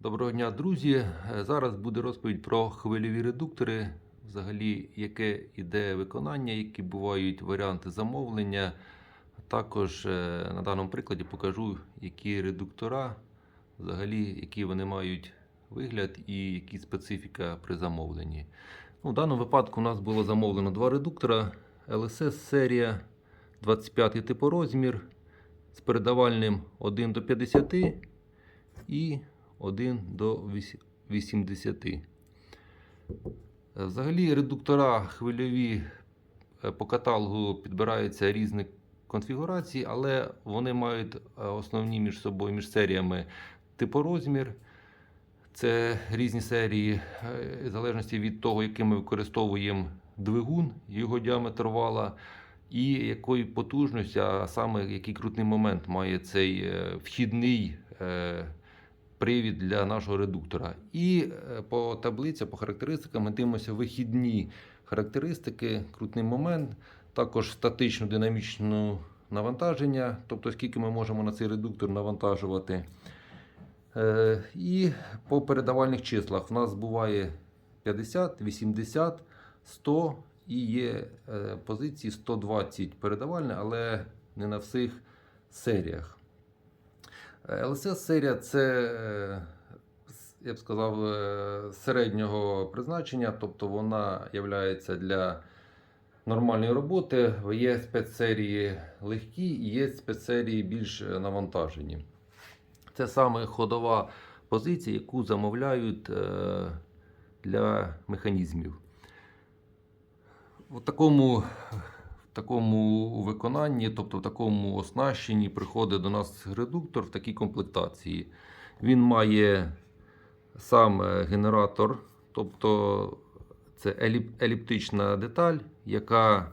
Доброго дня, друзі. Е, Зараз буде розповідь про хвильові редуктори, взагалі, яке іде виконання, які бувають варіанти замовлення. Також е, на даному прикладі покажу, які редуктора, взагалі, які вони мають вигляд і які специфіка при замовленні. Ну, в даному випадку у нас було замовлено два редуктора LSS серія 25 типорозмір з передавальним 1 до 50 і 1 до 80. Е, Взагалі редуктора хвильові е, по каталогу підбираються різні конфігурації, але вони мають е, основні між собою, між серіями типорозмір. Це різні серії, е, в залежності від того, яким ми використовуємо двигун, його діаметр вала, і якої потужності, а саме який крутний момент має цей вхідний привід для нашого редуктора. І е, по таблиці, по характеристикам ми дивимося вихідні характеристики, крутний момент, також статичну динамічну навантаження, тобто скільки ми можемо на цей редуктор навантажувати. Е, І по передавальних числах в нас буває 50, 80, 100 і є е, позиції 120 передавальне, але не на всіх серіях. Е, LSS серія це, е, я б сказав, е, середнього призначення, тобто вона є для нормальної роботи. Є спецсерії легкі і є спецсерії більш навантажені. Це саме ходова позиція, яку замовляють для механізмів. В такому, такому виконанні, тобто в такому оснащенні, приходить до нас редуктор в такій комплектації. Він має сам е, генератор, тобто це еліп- еліптична деталь, яка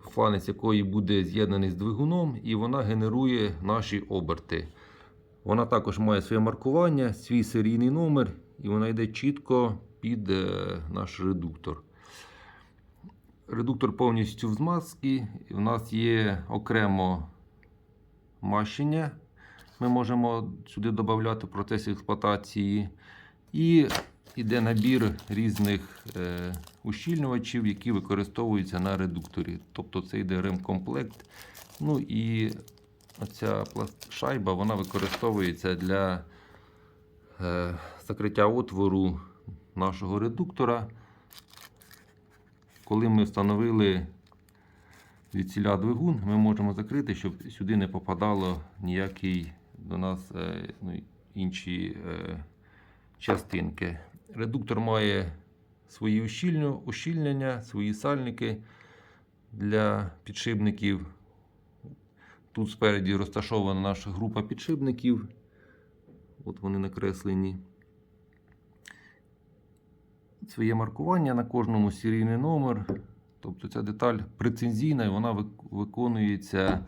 фланець якої буде з'єднаний з двигуном, і вона генерує наші оберти. Вона також має своє маркування, свій серійний номер, і вона йде чітко під е, наш редуктор. Редуктор повністю в змазці. В нас є окремо мащення. Ми можемо сюди додати в процесі експлуатації. І йде набір різних е, ущільнювачів, які використовуються на редукторі. Тобто це йде ремкомплект. Ну і оця шайба вона використовується для е, закриття отвору нашого редуктора. Коли ми встановили звідсіля двигун, ми можемо закрити, щоб сюди не попадало ніякий до нас е, ну, інші е, частинки. Редуктор має свої ущільнення, свої сальники для підшипників. Тут спереді розташована наша група підшипників. От вони накреслені. Своє маркування на кожному серійний номер. Тобто ця деталь прецензійна і вона виконується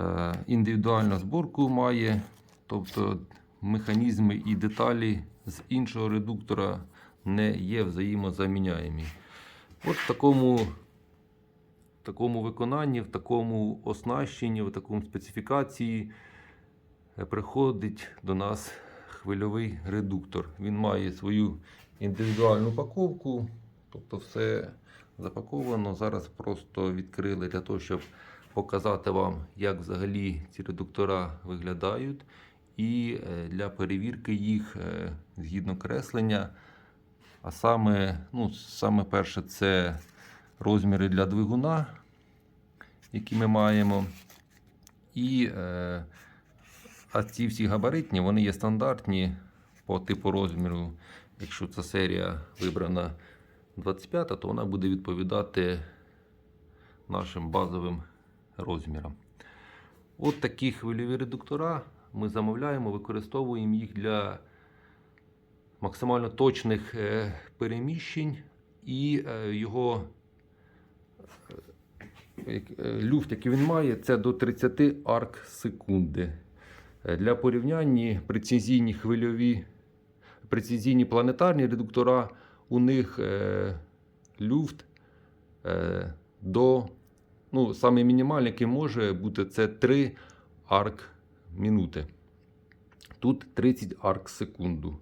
е, індивідуальну зборку має. Тобто механізми і деталі з іншого редуктора не є взаємозаміняємі. От в такому, в такому виконанні, в такому оснащенні, в такому специфікації е, приходить до нас хвильовий редуктор. Він має свою індивідуальну упаковку, тобто все запаковано. Зараз просто відкрили для того, щоб показати вам, як взагалі ці редуктора виглядають. І е, для перевірки їх е, згідно креслення. А саме, ну, саме перше це розміри для двигуна, які ми маємо. І е, а ці всі габаритні, вони є стандартні по типу розміру. Якщо ця серія вибрана 25, то вона буде відповідати нашим базовим розмірам. От такі хвильові редуктора ми замовляємо, використовуємо їх для максимально точних е, переміщень і е, його е, люфт, який він має, це до 30 арк секунди. Для порівняння прецизійні хвильові, прецизійні планетарні редуктора, у них е, люфт е, до, ну, саме мінімальний, який може бути, це 3 арк минути. Тут 30 арк секунду.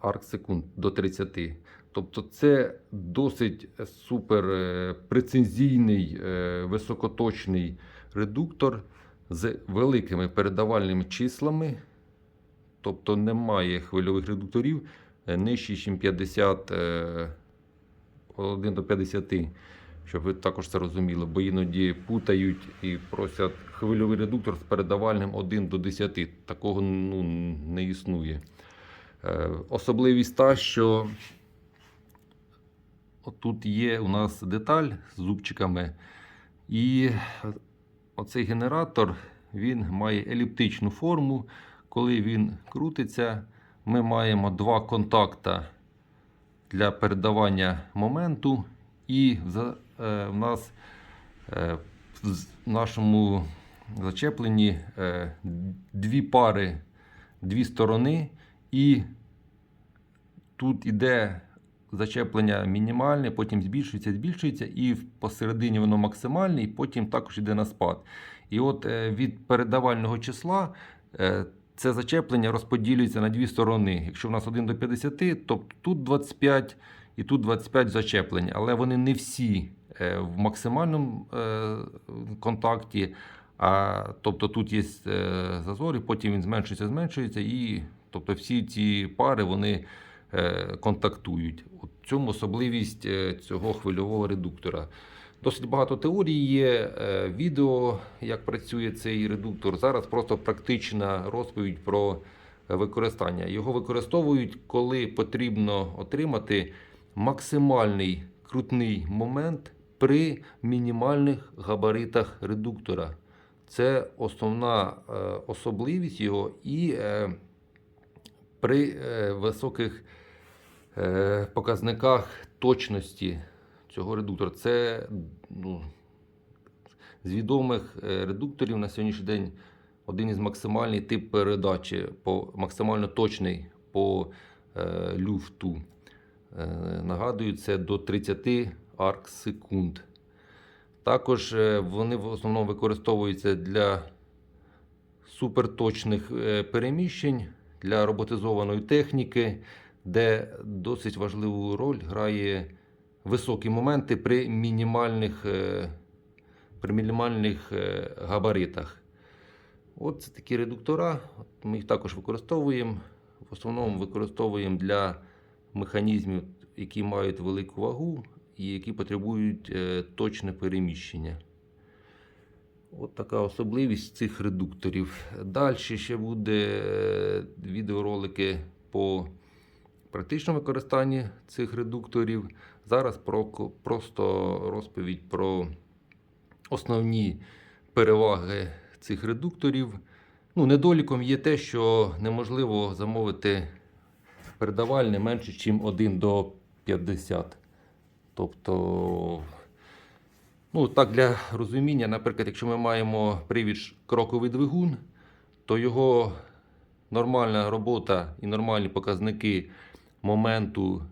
Арк секунд до 30. Тобто це досить супер е, прецизійний, е, високоточний редуктор з великими передавальними числами. Тобто немає хвильових редукторів е, нижчі, ніж 50, е, 1 до 50. Щоб ви також це розуміли, бо іноді путають і просять хвильовий редуктор з передавальним 1 до 10. Такого ну, не існує. Е, Особливість та, що тут є у нас деталь з зубчиками, і оцей генератор він має еліптичну форму. Коли він крутиться, ми маємо два контакта для передавання моменту, і в, е, нас е, в нашому зачепленні е, дві пари, дві сторони, і тут іде зачеплення мінімальне, потім збільшується, збільшується, і посередині воно максимальне, і потім також йде на спад. І от від передавального числа це зачеплення розподілюється на дві сторони. Якщо в нас 1 до 50, то тут 25 і тут 25 зачеплень, але вони не всі е, в максимальному е, контакті. А, тобто тут є е, зазор, і потім він зменшується, зменшується, і тобто всі ці пари вони контактують. В цьому особливість цього хвильового редуктора. Досить багато теорій є, е, відео, як працює цей редуктор. Зараз просто практична розповідь про використання. Його використовують, коли потрібно отримати максимальний крутний момент при мінімальних габаритах редуктора. Це основна е, особливість його і е, при е, високих е, показниках точності цього редуктора. Це ну, з відомих е, редукторів на сьогоднішній день один із максимальний тип передачі, по, максимально точний по е, люфту. Е, нагадую, це до 30 арк секунд. Також е, вони в основному використовуються для суперточних е, переміщень, для роботизованої техніки, де досить важливу роль грає високі моменти при мінімальних, е, при мінімальних е, габаритах. От це такі редуктора. Ми їх також використовуємо. В основному використовуємо для механізмів, які мають велику вагу і які потребують е, точне переміщення. От така особливість цих редукторів. Далі ще буде відеоролики по практичному використанні цих редукторів. Зараз про, просто розповідь про основні переваги цих редукторів. Ну, недоліком є те, що неможливо замовити передавальне менше, ніж 1 до 50. Тобто, ну, так для розуміння, наприклад, якщо ми маємо привід кроковий двигун, то його нормальна робота і нормальні показники моменту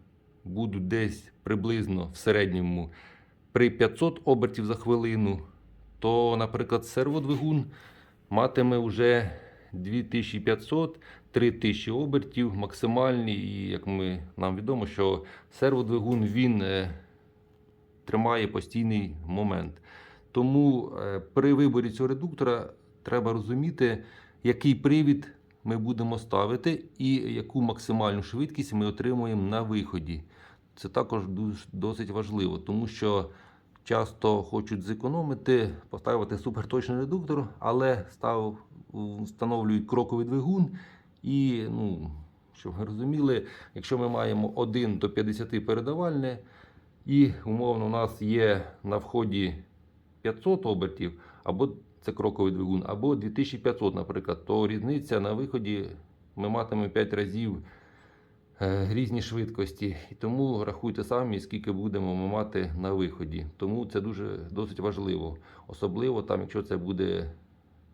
будуть десь приблизно в середньому при 500 обертів за хвилину, то, наприклад, серводвигун матиме вже 2500-3000 обертів максимальні. І як ми, нам відомо, що серводвигун він е, тримає постійний момент. Тому е, при виборі цього редуктора треба розуміти, який привід ми будемо ставити і яку максимальну швидкість ми отримуємо на виході. Це також досить важливо, тому що часто хочуть зекономити, поставити суперточний редуктор, але став, встановлюють кроковий двигун. І, ну, щоб ви розуміли, якщо ми маємо 1 до 50 передавальне, і умовно у нас є на вході 500 обертів, або це кроковий двигун, або 2500, наприклад, то різниця на виході ми матимемо 5 разів е, різні швидкості. І тому рахуйте самі, скільки будемо ми мати на виході. Тому це дуже досить важливо. Особливо там, якщо це буде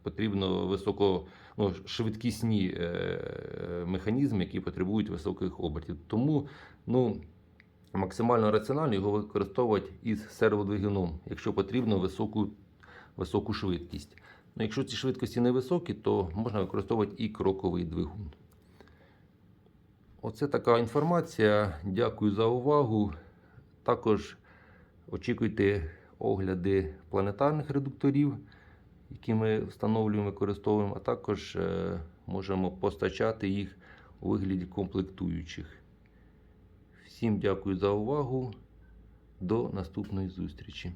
потрібно високо ну, швидкісні е, механізми, які потребують високих обертів. Тому ну, максимально раціонально його використовувати із серводвигуном, якщо потрібно високу, високу швидкість. Ну, якщо ці швидкості невисокі, то можна використовувати і кроковий двигун. Оце така інформація. Дякую за увагу. Також очікуйте огляди планетарних редукторів, які ми встановлюємо, використовуємо, а також е, можемо постачати їх у вигляді комплектуючих. Всім дякую за увагу. До наступної зустрічі.